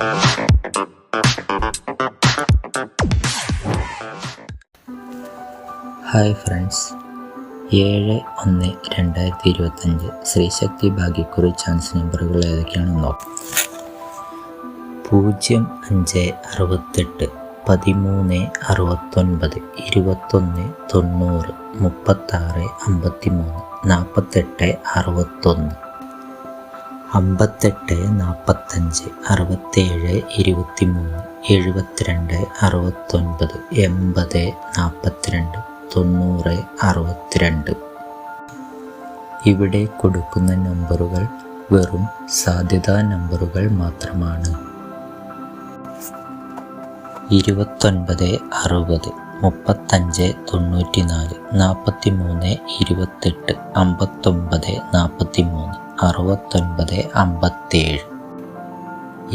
Hi friends. ഏഴ് ഒന്ന് രണ്ടായിരത്തി ഇരുപത്തഞ്ച് ശ്രീശക്തി ഭാഗ്യക്കുറി ചാൻസ് നമ്പറുകൾ ഏതൊക്കെയാണെന്ന് നോക്കാം. പൂജ്യം അഞ്ച് അറുപത്തെട്ട് പതിമൂന്ന് അറുപത്തൊൻപത് ഇരുപത്തൊന്ന് തൊണ്ണൂറ് മുപ്പത്താറ് അമ്പത്തിമൂന്ന് നാൽപ്പത്തെട്ട് അറുപത്തൊന്ന്. അമ്പത്തെട്ട് നാൽപ്പത്തഞ്ച് അറുപത്തേഴ് ഇരുപത്തിമൂന്ന് എഴുപത്തിരണ്ട് അറുപത്തൊൻപത് എൺപത് നാൽപ്പത്തിരണ്ട് തൊണ്ണൂറ് അറുപത്തിരണ്ട്. ഇവിടെ കൊടുക്കുന്ന നമ്പറുകൾ വെറും സാധ്യതാ നമ്പറുകൾ മാത്രമാണ്. ഇരുപത്തൊൻപത് അറുപത് മുപ്പത്തഞ്ച് തൊണ്ണൂറ്റി നാല് നാൽപ്പത്തി മൂന്ന് ഇരുപത്തെട്ട് അമ്പത്തൊമ്പത് നാൽപ്പത്തി മൂന്ന് അറുപത്തൊൻപത് അമ്പത്തേഴ്.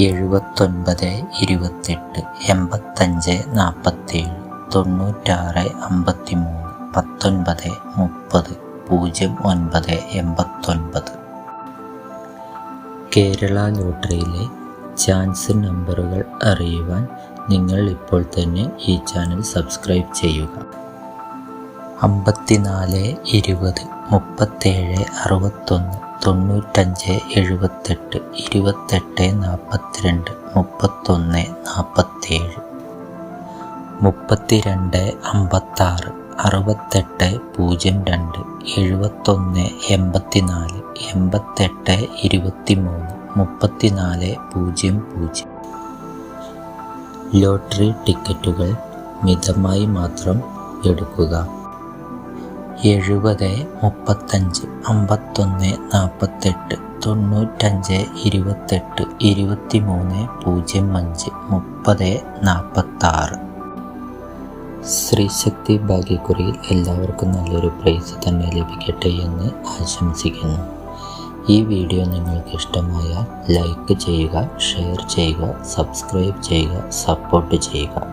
എഴുപത്തൊൻപത് ഇരുപത്തെട്ട് എൺപത്തഞ്ച് നാൽപ്പത്തേഴ് തൊണ്ണൂറ്റാറ് അമ്പത്തി മൂന്ന് പത്തൊൻപത് മുപ്പത് പൂജ്യം ഒൻപത് എൺപത്തൊൻപത്. കേരള ലോട്ടറിയിലെ ചാൻസ് നമ്പറുകൾ അറിയുവാൻ നിങ്ങൾ ഇപ്പോൾ തന്നെ ഈ ചാനൽ സബ്സ്ക്രൈബ് ചെയ്യുക. അമ്പത്തിനാല് ഇരുപത് മുപ്പത്തേഴ് അറുപത്തൊന്ന് തൊണ്ണൂറ്റഞ്ച് എഴുപത്തെട്ട് ഇരുപത്തെട്ട് നാൽപ്പത്തിരണ്ട് മുപ്പത്തൊന്ന് നാൽപ്പത്തേഴ് മുപ്പത്തിരണ്ട് അമ്പത്താറ് അറുപത്തെട്ട് പൂജ്യം രണ്ട് എഴുപത്തൊന്ന് എൺപത്തിനാല് എൺപത്തെട്ട് ഇരുപത്തിമൂന്ന് മുപ്പത്തിനാല് പൂജ്യം പൂജ്യം. ലോട്ടറി ടിക്കറ്റുകൾ മിതമായി മാത്രം എടുക്കുക. എഴുപത് മുപ്പത്തഞ്ച് അമ്പത്തൊന്ന് നാൽപ്പത്തെട്ട് തൊണ്ണൂറ്റഞ്ച് ഇരുപത്തെട്ട് ഇരുപത്തിമൂന്ന് പൂജ്യം അഞ്ച് മുപ്പത് നാൽപ്പത്താറ് ശ്രീശക്തി ഭാഗ്യക്കുറിയിൽ എല്ലാവർക്കും നല്ലൊരു പ്രൈസ് തന്നെ ലഭിക്കട്ടെ എന്ന് ആശംസിക്കുന്നു. ഈ വീഡിയോ നിങ്ങൾക്ക് ഇഷ്ടമായാൽ ലൈക്ക് ചെയ്യുക ഷെയർ ചെയ്യുക സബ്സ്ക്രൈബ് ചെയ്യുക സപ്പോർട്ട് ചെയ്യുക.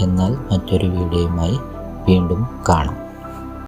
എന്നാൽ മറ്റൊരു വീഡിയോയുമായി വീണ്ടും കാണാം.